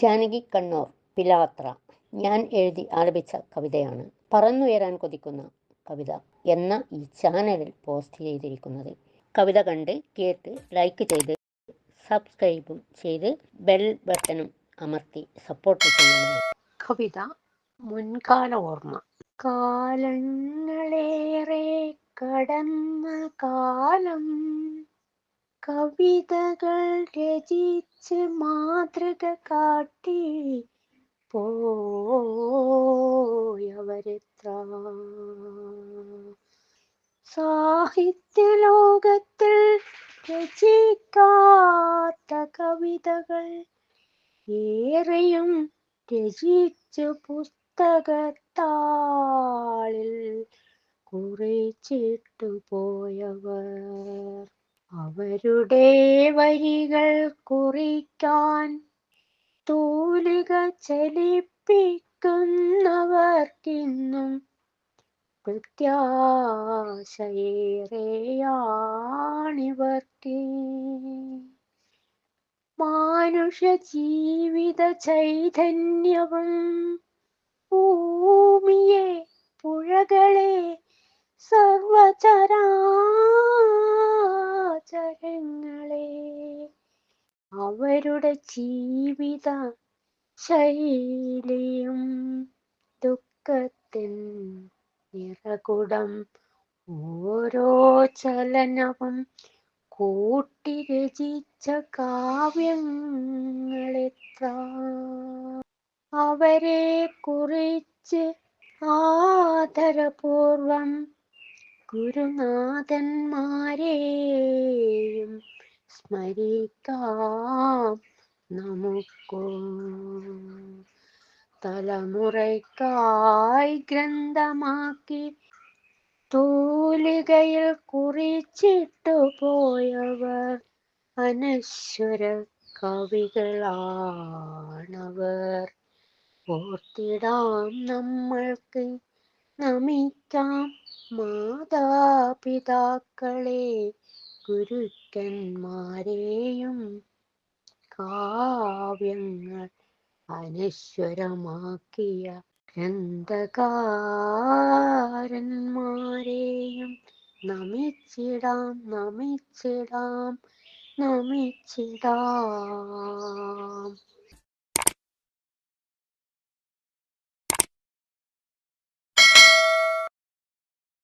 ജാനകി കണ്ണൂർ പിലാത്ര. ഞാൻ എഴുതി ആലപിച്ച കവിതയാണ്. പറന്നുയരാൻ കൊതിക്കുന്ന കവിത എന്ന ഈ ചാനലിൽ പോസ്റ്റ് ചെയ്തിരിക്കുന്നത്. കവിത കണ്ട് കേട്ട് ലൈക്ക് ചെയ്ത് സബ്സ്ക്രൈബും ചെയ്ത് ബെൽ ബട്ടണും അമർത്തി സപ്പോർട്ട് ചെയ്യുന്നു കവിത മുൻകാല ഓർമ്മ. കാലങ്ങളേറെ കടന്ന കാലം കവിതകൾ രചിച്ച് മാതൃക കാട്ടി. പോയവരെത്ര? സാഹിത്യലോകത്തിൽ രചിക്കാത്ത കവിതകൾ ഏറെയും രചിച്ചു പുസ്തകത്താളിൽ കുറിച്ചിട്ടു പോയവർ. അവരുടെ വരികൾ കുറിക്കാൻ തൂലിക ചലിപ്പിക്കുന്നവർക്കിന്നും പ്രത്യാശയേറെയാണിവർക്ക്. മാനുഷ ജീവിത ചൈതന്യവും അവരുടെ ജീവിത ശൈലിയും ദുഃഖത്തിൻ നിറകുടം. ഓരോ ചലനവും കൂട്ടി രചിച്ച കാവ്യങ്ങളെത്ര അവരെ കുറിച്ച് ആദരപൂർവം ഗുരുനാഥന്മാരെയും സ്മരിക്കാം നമുക്കു തലമുറയ്ക്കായി ഗ്രന്ഥമാക്കി തൂലികയിൽ കുറിച്ചിട്ടു പോയവർ അനശ്വര കവികളാണവർ. ഓർത്തിടാം നമ്മൾക്ക് നമിക്കാം മാതാപിതാക്കളെ ഗുരുക്കന്മാരെയും കാവ്യങ്ങൾ അനശ്വരമാക്കിയ ഗ്രന്ഥകാരന്മാരെയും നമിച്ചിടാം നമിച്ചിടാം നമിച്ചിടാം.